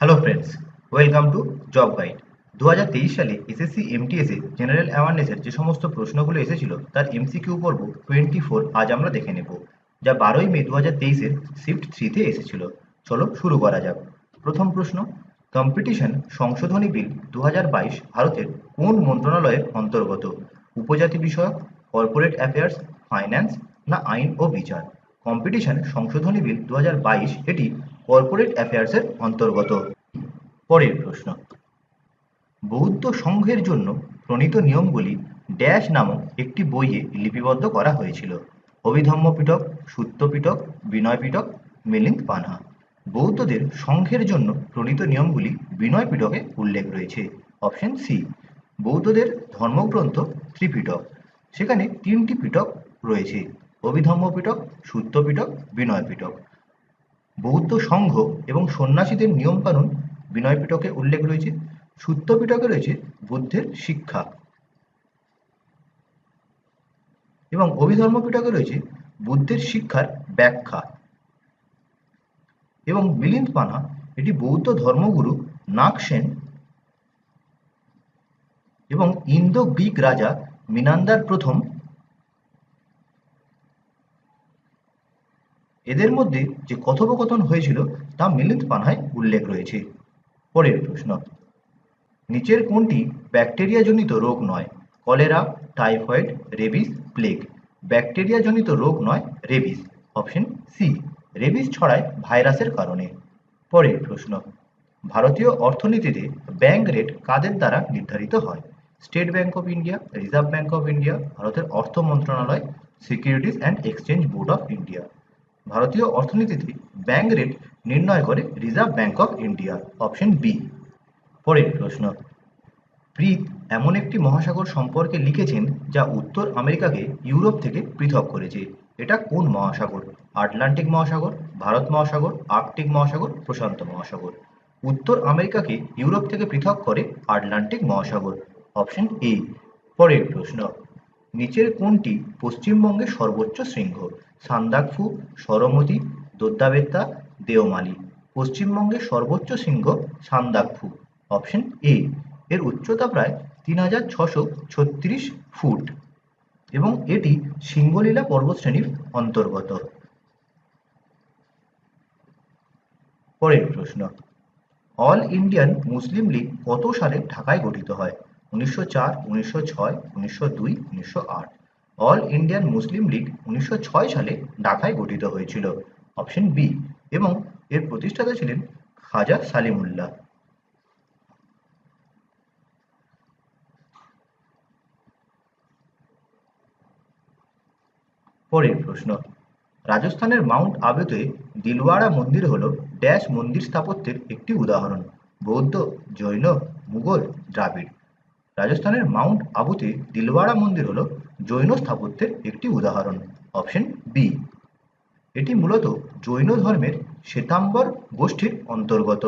Hello friends welcome to job guide দু হাজার তেইশ সালে এসএসসি এমটিএস জেনারেল অ্যাওয়ারনেসের যে সমস্ত প্রশ্নগুলো এসেছিল, তার এমসিকিউ পর্ব টোয়েন্টি ফোর আজ আমরা দেখে নেব, যা বারোই মে দু হাজার তেইশের শিফট থ্রিতে এসেছিল। চলো শুরু করা যাক। প্রথম প্রশ্ন কম্পিটিশন সংশোধনী বিল দু হাজার বাইশ ভারতের কোন মন্ত্রণালয়ের অন্তর্গত? উপজাতি বিষয়ক কর্পোরেট অ্যাফেয়ার্স ফাইন্যান্স না আইন ও বিচার? কম্পিটিশন সংশোধনী বিল দু হাজার বাইশ এটি কর্পোরেট অ্যাফেয়ার্সের অন্তর্গত। পরের প্রশ্ন। বৌদ্ধ সংঘের জন্য প্রণীত নিয়মগুলি ড্যাশ নামক একটি বইয়ে লিপিবদ্ধ করা হয়েছিল। অভিধম্ম পিটক সূত্র পিটক বিনয় পিটক মিলিন্দ পানহা। বৌদ্ধদের সংঘের জন্য প্রণীত নিয়মগুলি বিনয় পিটকে উল্লেখ রয়েছে। অপশন সি বৌদ্ধদের ধর্মগ্রন্থ ত্রিপিটক সেখানে তিনটি পিটক রয়েছে। অভিধম্ম পিটক সূত্র পিটক বিনয় পিটক বৌদ্ধ সংঘ এবং সন্ন্যাসীদের নিয়মকানুন বিনয় পিটকে উল্লেখ রয়েছে সূত্র পিটকে রয়েছে বুদ্ধের শিক্ষা। এবং অভিধর্ম পিটকে রয়েছে বুদ্ধের শিক্ষার ব্যাখ্যা। এবং মিলিন্দ পানা এটি বৌদ্ধ ধর্মগুরু নাগসেন এবং ইন্দো গ্রিক রাজা মিনান্দার প্রথম এদের মধ্যে যে কথোপকথন হয়েছিল তা মিলিন্দ পানহায় উল্লেখ রয়েছে। পরের প্রশ্ন, নিচের কোনটি ব্যাকটেরিয়াজনিত রোগ নয়? Cholera, typhoid, rabies, plague. ব্যাকটেরিয়াজনিত রোগ নয়, রেবিস। অপশন সি, রেবিস ছড়ায় ভাইরাসের কারণে। পরের প্রশ্ন, ভারতীয় অর্থনীতিতে ব্যাংক রেট কাদের দ্বারা নির্ধারিত হয়? State Bank of India, Reserve Bank of India, ভারতের অর্থ মন্ত্রণালয়, Securities and Exchange Board of India. ভারতীয় অর্থনীতিতে ব্যাংক রেট নির্ণয় করে Reserve Bank of India option B পরের প্রশ্ন। প্রীত এমন একটি মহাসাগর সম্পর্কে লিখেছেন যা উত্তর আমেরিকাকে ইউরোপ থেকে পৃথক করেছে। এটা কোন মহাসাগর? আটলান্টিক মহাসাগর, ভারত মহাসাগর, আর্কটিক মহাসাগর, প্রশান্ত মহাসাগর। উত্তর আমেরিকাকে ইউরোপ থেকে পৃথক করে আটলান্টিক মহাসাগর অপশন এ পরের প্রশ্ন। নিচের কোনটি পশ্চিমবঙ্গের সর্বোচ্চ শৃঙ্গ? সান্দাকফু, সরমতি, দোদ্দাবেত্তা, দেওমালি। পশ্চিমবঙ্গের সর্বোচ্চ শৃঙ্গ সান্দাকফু। অপশন এ, এর উচ্চতা প্রায় তিন হাজার ছশো ছত্রিশ ফুট এবং এটি সিঙ্গলীলা পর্বতশ্রেণীর অন্তর্গত। পরের প্রশ্ন, অল ইন্ডিয়ান মুসলিম লীগ কত সালে ঢাকায় গঠিত হয়? উনিশশো চার, উনিশশো ছয়, উনিশশো দুই, উনিশশো আট। অল ইন্ডিয়ান মুসলিম লীগ উনিশশো ছয় সালে ঢাকায় গঠিত হয়েছিল অপশন বি এবং এর প্রতিষ্ঠাতা ছিলেন খাজা সালিমুল্লাহ। পরের প্রশ্ন, রাজস্থানের মাউন্ট আবেতে দিলওয়াড়া মন্দির হল ড্যাশ মন্দির স্থাপত্যের একটি উদাহরণ, বৌদ্ধ, জৈন, মুঘল, দ্রাবিড়। রাজস্থানের মাউন্ট আবুতে দিলওয়াড়া মন্দির হল জৈন স্থাপত্যের একটি উদাহরণ অপশন বি এটি মূলত জৈন ধর্মের শ্বেতাম্বর গোষ্ঠীর অন্তর্গত।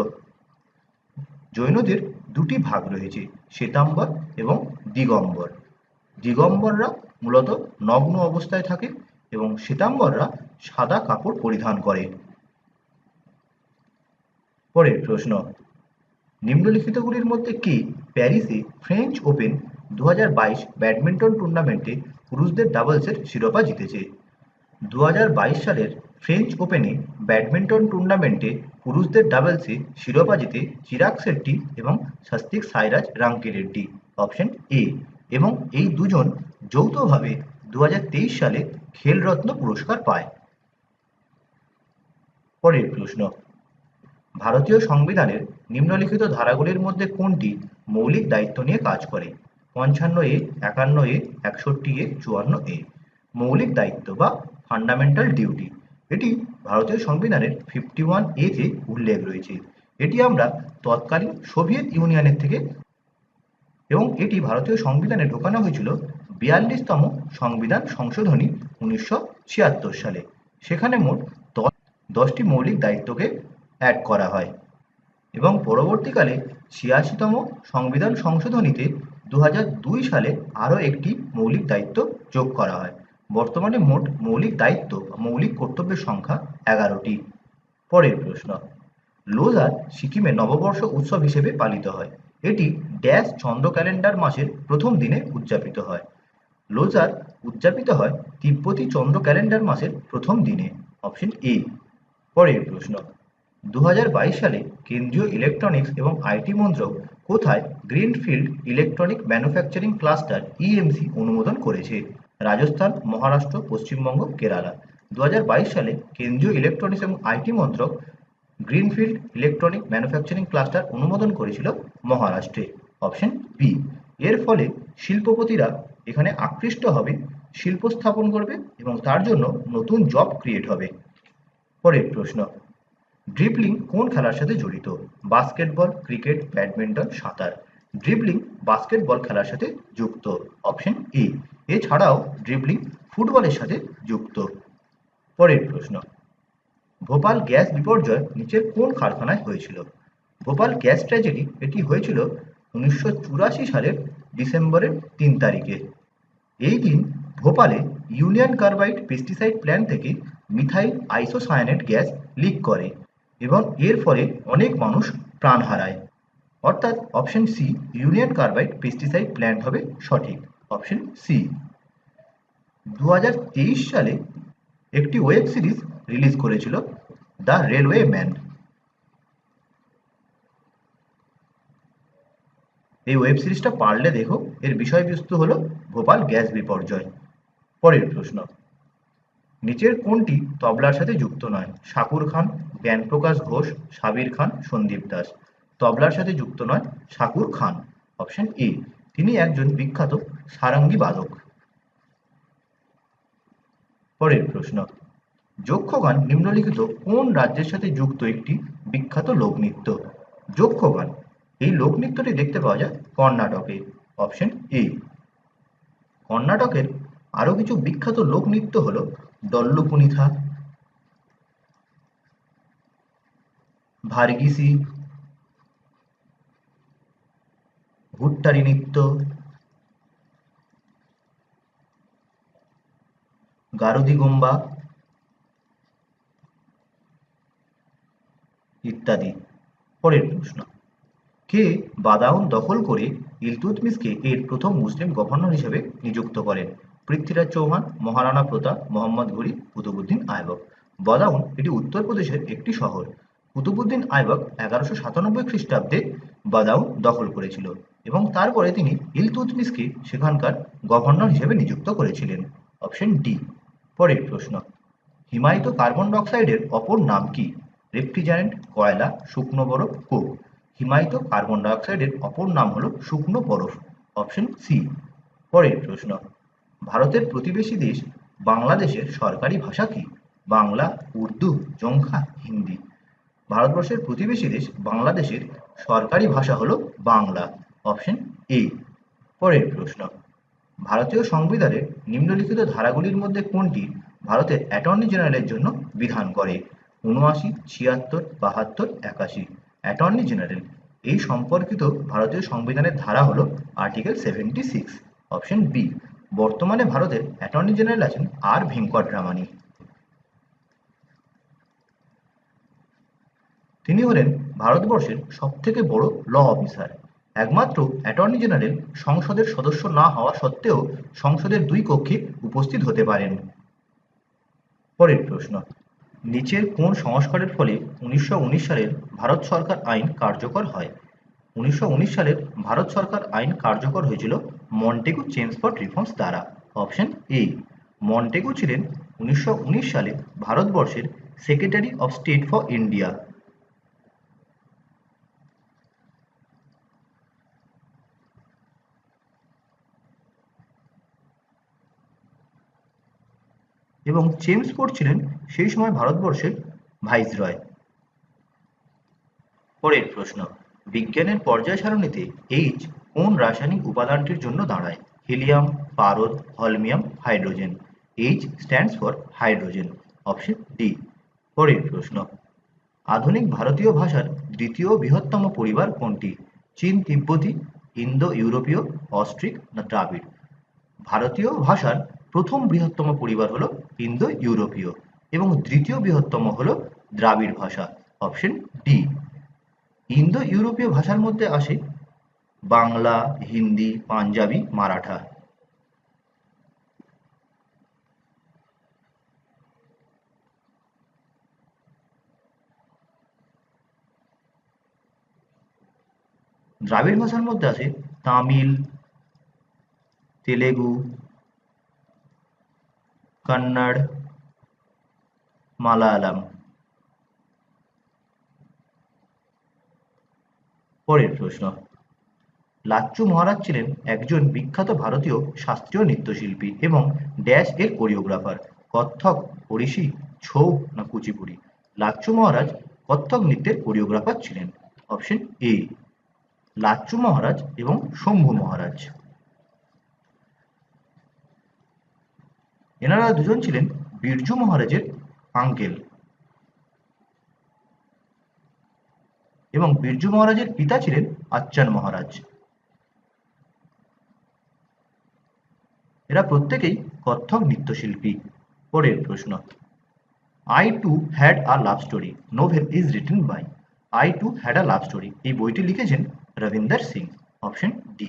জৈনদের দুটি ভাগ রয়েছে, শ্বেতাম্বর এবং দিগম্বর। দিগম্বররা মূলত নগ্ন অবস্থায় থাকে এবং শ্বেতাম্বররা সাদা কাপড় পরিধান করে। পরের প্রশ্ন, নিম্নলিখিতগুলির মধ্যে কে প্যারিসে ফ্রেঞ্চ ওপেন দু হাজার বাইশ ব্যাডমিন্টন টুর্নামেন্টে পুরুষদের ডাবলসের শিরোপা জিতেছে। দু হাজার বাইশ সালের ফ্রেঞ্চ ওপেনে ব্যাডমিন্টন টুর্নামেন্টে পুরুষদের ডাবলসে শিরোপা জিতে চিরাগ শেট্টি এবং স্বস্তিক সাইরাজ রাঙ্কি রেড্ডি। অপশন এ এবং এই দুজন যৌথভাবে দু হাজার তেইশ সালে খেলরত্ন পুরস্কার পায়। পরের প্রশ্ন, ভারতীয় সংবিধানের নিম্নলিখিত ধারাগুলির মধ্যে কোনটি মৌলিক দায়িত্ব নিয়ে কাজ করে? পঞ্চান্ন এ, একান্ন এ, একষট্টি এ, চুয়ান্ন এ। মৌলিক দায়িত্ব বা ফান্ডামেন্টাল ডিউটি এটি ভারতীয় সংবিধানের ফিফটি ওয়ান এ তে উল্লেখ রয়েছে। এটি আমরা তৎকালীন সোভিয়েত ইউনিয়নের থেকে এবং এটি ভারতীয় সংবিধানে ঢোকানো হয়েছিল বিয়াল্লিশতম সংবিধান সংশোধনী উনিশশো ছিয়াত্তর সালে। সেখানে মোট দশটি মৌলিক দায়িত্বকে অ্যাড করা হয়। এবং পরবর্তীকালে ছিয়াশিতম সংবিধান সংশোধনীতে দু হাজার দুই সালে আরও একটি মৌলিক দায়িত্ব যোগ করা হয়। বর্তমানে মোট মৌলিক দায়িত্ব মৌলিক কর্তব্যের সংখ্যা এগারোটি। পরের প্রশ্ন, লোজার সিকিমে নববর্ষ উৎসব হিসেবে পালিত হয়। এটি ড্যাশ চন্দ্র ক্যালেন্ডার মাসের প্রথম দিনে উদযাপিত হয়। লোজার উদযাপিত হয় তিব্বতী চন্দ্র ক্যালেন্ডার মাসের প্রথম দিনে। Option A. পরের প্রশ্ন দু হাজার বাইশ সালে কেন্দ্রীয় ইলেকট্রনিক্স এবং আইটি মন্ত্রক কোথায় greenfield electronic manufacturing cluster EMC অনুমোদন করেছে? রাজস্থান, মহারাষ্ট্র, পশ্চিমবঙ্গ, কেরালা। দু হাজার বাইশ সালে কেন্দ্রীয় ইলেকট্রনিক্স এবং আইটি মন্ত্রক গ্রিনফিল্ড ইলেকট্রনিক ম্যানুফ্যাকচারিং ক্লাস্টার অনুমোদন করেছিল মহারাষ্ট্রে। অপশন বি এর ফলে শিল্পপতিরা এখানে আকৃষ্ট হবে, শিল্প স্থাপন করবে এবং তার জন্য নতুন জব ক্রিয়েট হবে। পরের প্রশ্ন। ড্রিবলিং কোন খেলার সাথে জড়িত? বাস্কেটবল ক্রিকেট ব্যাডমিন্টন সাঁতার। ড্রিবলিং বাস্কেটবল খেলার সাথে যুক্ত। অপশন এ এছাড়াও ড্রিবলিং ফুটবলের সাথে যুক্ত। পরের প্রশ্ন। ভোপাল গ্যাস বিপর্যয় নিচের কোন কারখানায় হয়েছিল? ভোপাল গ্যাস ট্র্যাজেডি এটি হয়েছিল উনিশশো চুরাশি সালের ডিসেম্বরের তিন তারিখে। এই দিন ভোপালে ইউনিয়ন কার্বাইড পেস্টিসাইড প্ল্যান্ট থেকে মিথাইল আইসোসায়ানেট গ্যাস লিক করে। এবং এর ফলে অনেক মানুষ প্রাণ হারায়। অর্থাৎ option C Union Carbide pesticide plant হবে সঠিক। অপশন সি দুহাজার তেইশ সালে একটি ওয়েব সিরিজ রিলিজ করেছিল দ্য রেলওয়ে ম্যান এই ওয়েব সিরিজটা পারলে দেখো, এর বিষয়বস্তু হলো ভোপাল গ্যাস বিপর্যয়। পরের প্রশ্ন, নিচের কোনটি তবলার সাথে যুক্ত নয়? শাকুর খান জ্ঞানপ্রকাশ ঘোষ, সাবির খান, সন্দীপ দাস। তবলার সাথে যুক্ত নয় শাকুর খান। অপশন এ, তিনি একজন বিখ্যাত সারঙ্গী বাদক পরের প্রশ্ন, যক্ষগান নিম্নলিখিত কোন রাজ্যের সাথে যুক্ত একটি বিখ্যাত লোকনৃত্য? যক্ষগান, এই লোকনৃত্যটি দেখতে পাওয়া যায় কর্ণাটকে। অপশন এ, কর্ণাটকের আরও কিছু বিখ্যাত লোকনৃত্য হল ডল্লুপুনিথা ভার্গিসি ভুট্টারি নৃত্য। গারুদি গোম্বা। ইত্যাদি। পরের প্রশ্ন। কে বাদাউন দখল করে ইলতুৎমিশকে এর প্রথম মুসলিম গভর্নর হিসেবে নিযুক্ত করেন পৃথ্বীরাজ চৌহান, মহারানা প্রতাপ, মোহাম্মদ ঘুরি কুতুবুদ্দিন আইবক। বাদাউন এটি উত্তরপ্রদেশের একটি শহর। কুতুবুদ্দিন আইবক এগারোশো সাতানব্বই খ্রিস্টাব্দে বাদাউ দখল করেছিল এবং তারপরে তিনি ইলতুৎমিশকে সেখানকার গভর্নর হিসেবে নিযুক্ত করেছিলেন। অপশন ডি, পরের প্রশ্ন। হিমায়িত কার্বন ডাইঅক্সাইডের অপর নাম কি? রেফ্রিজারেন্ট, কয়লা, শুকনো বরফ, কোক। হিমায়িত কার্বন ডাইঅক্সাইডের অপর নাম হলো শুকনো বরফ। অপশন সি, পরের প্রশ্ন। ভারতের প্রতিবেশী দেশ বাংলাদেশের সরকারি ভাষা কি? বাংলা, উর্দু, জংখা, হিন্দি। ভারতবর্ষের প্রতিবেশী দেশ বাংলাদেশের সরকারি ভাষা হলো বাংলা অপশন এ পরের প্রশ্ন, ভারতীয় সংবিধানের নিম্নলিখিত ধারাগুলির মধ্যে কোনটি ভারতের অ্যাটর্নি জেনারেলের জন্য বিধান করে? উনআশি, ছিয়াত্তর, বাহাত্তর, একাশি। অ্যাটর্নি জেনারেল এই সম্পর্কিত ভারতীয় সংবিধানের ধারা হলো article seventy six option B বর্তমানে ভারতের অ্যাটর্নি জেনারেল আছেন আর ভেঙ্কটরামানি তিনি হলেন ভারতবর্ষের সব থেকে বড় ল অফিসার। একমাত্র অ্যাটর্নি জেনারেল সংসদের সদস্য না হওয়া সত্ত্বেও সংসদের দুই কক্ষে উপস্থিত হতে পারেন। পরের প্রশ্ন, নিচের কোন সংস্কারের ফলে উনিশশো উনিশ সালের ভারত সরকার আইন কার্যকর হয়? উনিশশো উনিশ সালের ভারত সরকার আইন কার্যকর হয়েছিল মন্টেগু চেমসফোর্ড রিফর্মস দ্বারা। অপশন এ, মন্টেগু ছিলেন উনিশশো উনিশ সালে ভারতবর্ষের secretary of state for India. এবং চেমসফোর্ড ছিলেন সেই সময় ভারতবর্ষের ভাইসরয় পরের প্রশ্ন, বিজ্ঞানের পর্যায় সারণীতে এইচ কোন রাসায়নিক উপাদানটির জন্য দাঁড়ায়? হিলিয়াম, পারদ, holmium, hydrogen. H stands for hydrogen option D পরের প্রশ্ন, আধুনিক ভারতীয় ভাষার দ্বিতীয় বৃহত্তম পরিবার কোনটি? চীন তিব্বতী ইন্দো ইউরোপীয় অস্ট্রিক না দ্রাবিড়? ভারতীয় ভাষার প্রথম বৃহত্তম পরিবার হলো ইন্দো ইউরোপীয় এবং দ্বিতীয় বৃহত্তম হলো দ্রাবিড় ভাষা, অপশন ডি ইন্দো ইউরোপীয় ভাষার মধ্যে আসে বাংলা, হিন্দি, পাঞ্জাবি, মারাঠা। দ্রাবিড় ভাষার মধ্যে আছে তামিল, তেলেগু কন্নড় মালায়ালাম পরের প্রশ্ন, লাচ্চু মহারাজ ছিলেন একজন বিখ্যাত ভারতীয় শাস্ত্রীয় নৃত্যশিল্পী এবং ড্যাশ এর কোরিওগ্রাফার, কত্থক, ওড়িশি, ছৌ না কুচিপুড়ি। লাচ্চু মহারাজ কত্থক নৃত্যের কোরিওগ্রাফার ছিলেন। অপশন এ, লাচ্চু মহারাজ এবং শম্ভু মহারাজ। এনারা দুজন ছিলেন বিরজু মহারাজের আঙ্কেল এবং বিরজু মহারাজের পিতা ছিলেন আচ্চান মহারাজ। এরা প্রত্যেকেই কত্থক নৃত্যশিল্পী। পরের প্রশ্ন। I too had a love story novel is written by I too had a love story এই বইটি লিখেছেন রবীন্দার সিং। Option D